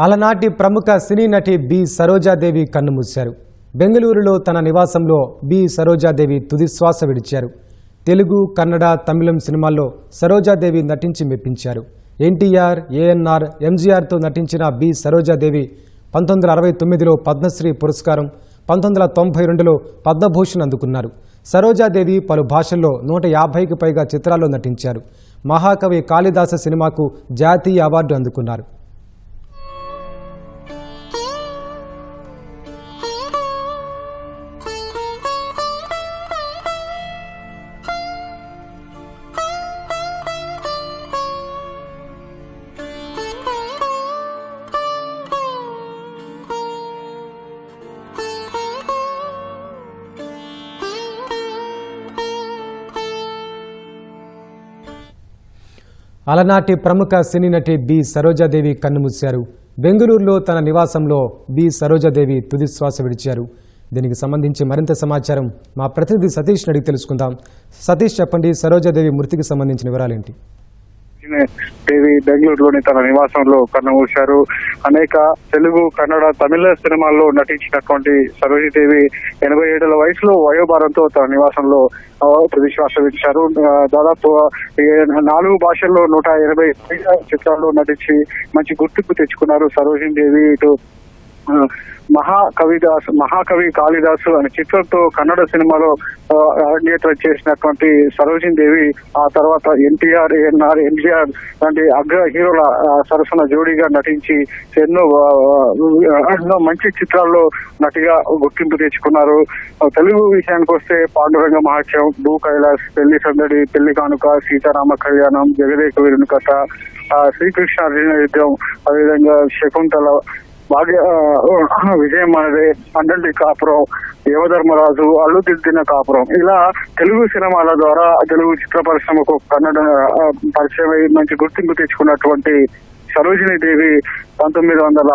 అలనాటి ప్రముఖ సినీ నటి బి. సరోజాదేవి కన్నుమూశారు. బెంగళూరులో తన నివాసంలో బి. సరోజాదేవి తుదిశ్వాస విడిచారు. తెలుగు కన్నడ తమిళం సినిమాల్లో సరోజాదేవి నటించి మెప్పించారు. ఎన్టీఆర్ ఏఎన్ఆర్ ఎంజీఆర్తో నటించిన బి. సరోజాదేవి పంతొమ్మిది వందల అరవై తొమ్మిదిలో పద్మశ్రీ పురస్కారం పంతొమ్మిది వందల తొంభై రెండులో పద్మభూషణ్ అందుకున్నారు. సరోజాదేవి పలు భాషల్లో నూట యాభైకి పైగా చిత్రాల్లో నటించారు. మహాకవి కాళిదాస సినిమాకు జాతీయ అవార్డు అందుకున్నారు. అలనాటి ప్రముఖ సినీ నటి బి. సరోజాదేవి కన్నుమూశారు. బెంగళూరులో తన నివాసంలో బి. సరోజాదేవి తుదిశ్వాస విడిచారు. దీనికి సంబంధించి మరింత సమాచారం మా ప్రతినిధి సతీష్ అడిగి తెలుసుకుందాం. సతీష్ చెప్పండి సరోజాదేవి మృతికి సంబంధించిన వివరాలేంటి? దేవి బెంగళూరులోని తన నివాసంలో కన్నుమూశారు. అనేక తెలుగు కన్నడ తమిళ సినిమాల్లో నటించినటువంటి సరోజిదేవి ఎనభై ఏడుల వయసులో వయోభారంతో తన నివాసంలో విశ్వాస విచ్చారు విడిచారు దాదాపు నాలుగు భాషల్లో నూట ఎనభై చిత్రాల్లో నటించి మంచి గుర్తింపు తెచ్చుకున్నారు సరోజిని దేవి ఇటు మహాకవిదాస్ మహాకవి కాళిదాసు అనే చిత్రంతో కన్నడ సినిమాలో ఆ, చేసినటువంటి సరోజిని దేవి ఆ తర్వాత ఎన్టీఆర్ ఎన్ఆర్ ఎన్టీఆర్ లాంటి అగ్ర హీరోల ఆ, సరసన జోడీగా నటించి ఎన్నో ఎన్నో మంచి చిత్రాల్లో నటిగా గుర్తింపు తెచ్చుకున్నారు. తెలుగు విషయానికి వస్తే పాండురంగ మహాత్యం భూ కైలాస్ పెళ్ళి సందడి పెళ్ళి కానుక సీతారామ కళ్యాణం జగదేక వీరుని కథ ఆ, శ్రీకృష్ణ అర్జున యుద్ధం అదేవిధంగా శకుంతల భాగ్య విజయం మనదే అండంటి కాపురం యువధర్మరాజు అల్లు దిద్దిన కాపురం. ఇలా తెలుగు సినిమాల ద్వారా తెలుగు చిత్ర పరిశ్రమకు కన్నడ పరిచయం మంచి గుర్తింపు తెచ్చుకున్నటువంటి సరోజినీ దేవి పంతొమ్మిది వందల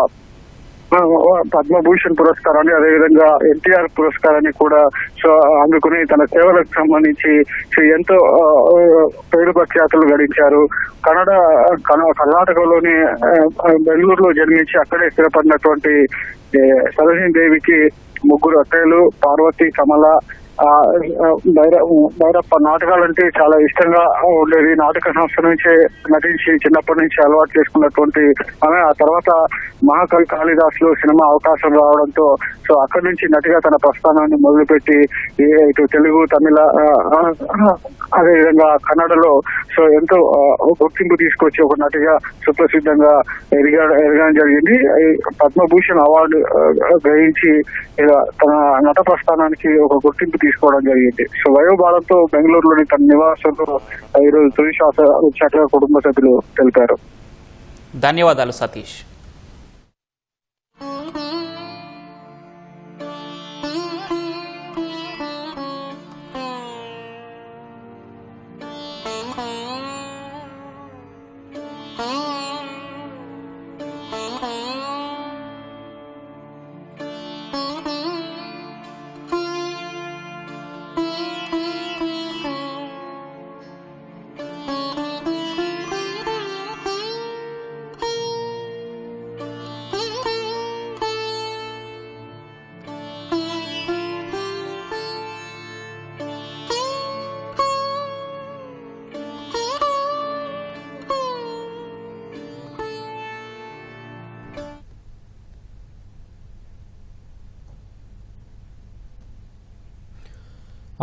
పద్మభూషణ్ పురస్కారాన్ని అదేవిధంగా ఎన్టీఆర్ పురస్కారాన్ని కూడా సో అందుకుని తన సేవలకు సంబంధించి ఎంతో పేరు ప్రఖ్యాతులు గడించారు. కన్నడ కర్ణాటకలోని బెంగళూరులో జన్మించి అక్కడే స్థిరపడినటువంటి ఏ, సరోజిని దేవికి ముగ్గురు అక్కలు పార్వతి కమల ఆ, నాటకాలు అంటే చాలా ఇష్టంగా ఉండేది. నాటక సంస్థ నుంచే నటించి చిన్నప్పటి నుంచి అలవాటు చేసుకున్నటువంటి ఆమె. ఆ తర్వాత మహాకవి కాళిదాస్లో సినిమా అవకాశం రావడంతో సో అక్కడి నుంచి నటిగా తన ప్రస్థానాన్ని మొదలుపెట్టి ఇటు తెలుగు తమిళ అదేవిధంగా కన్నడలో సో ఎంతో గుర్తింపు తీసుకొచ్చి ఒక నటిగా సుప్రసిద్ధంగా ఎదిగా ఎదగడం జరిగింది. పద్మభూషణ్ అవార్డు గ్రహించి ఇలా తన నట ప్రస్థానానికి ఒక గుర్తింపు తీసుకోవడం జరిగింది. సో వయోభారంతో బెంగళూరులోని తన నివాసంలో ఈరోజు తొలి శ్వాస వచ్చాక కుటుంబ సభ్యులు తెలిపారు. ధన్యవాదాలు సతీష్.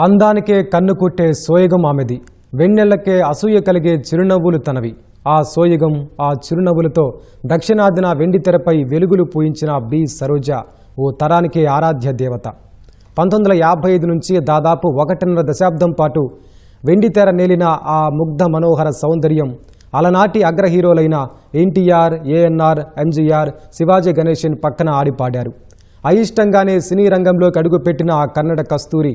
అందానికే కన్ను కుట్టే సోయగం ఆమెది. వెన్నెళ్ళకే అసూయ కలిగే చిరునవ్వులు తనవి. ఆ సోయగం ఆ చిరునవ్వులతో దక్షిణాదిన వెండి తెరపై వెలుగులు పూయించిన బి. సరోజ ఓ తరానికే ఆరాధ్య దేవత. పంతొమ్మిది వందల యాభై ఐదు నుంచి దాదాపు ఒకటిన్నర దశాబ్దం పాటు వెండి తెర నేలిన ఆ ముగ్ధ మనోహర సౌందర్యం అలనాటి అగ్ర హీరోలైన ఎన్టీఆర్ ఏఎన్ఆర్ ఎంజీఆర్ శివాజీ గణేషన్ పక్కన ఆడిపాడారు. అయిష్టంగానే సినీ రంగంలోకి అడుగుపెట్టిన ఆ కన్నడ కస్తూరి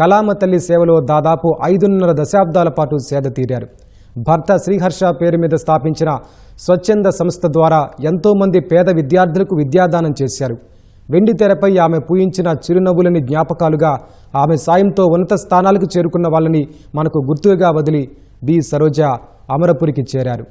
కలామ తల్లి సేవలో దాదాపు ఐదున్నర దశాబ్దాల పాటు సేద తీరారు. భర్త శ్రీహర్ష పేరు మీద స్థాపించిన స్వచ్ఛంద సంస్థ ద్వారా ఎంతోమంది పేద విద్యార్థులకు విద్యాదానం చేశారు. వెండి తెరపై ఆమె పూయించిన చిరునవ్వులని జ్ఞాపకాలుగా ఆమె సాయంతో ఉన్నత స్థానాలకు చేరుకున్న వాళ్ళని మనకు గుర్తుగా వదిలి బి. సరోజ అమరపురికి చేరారు.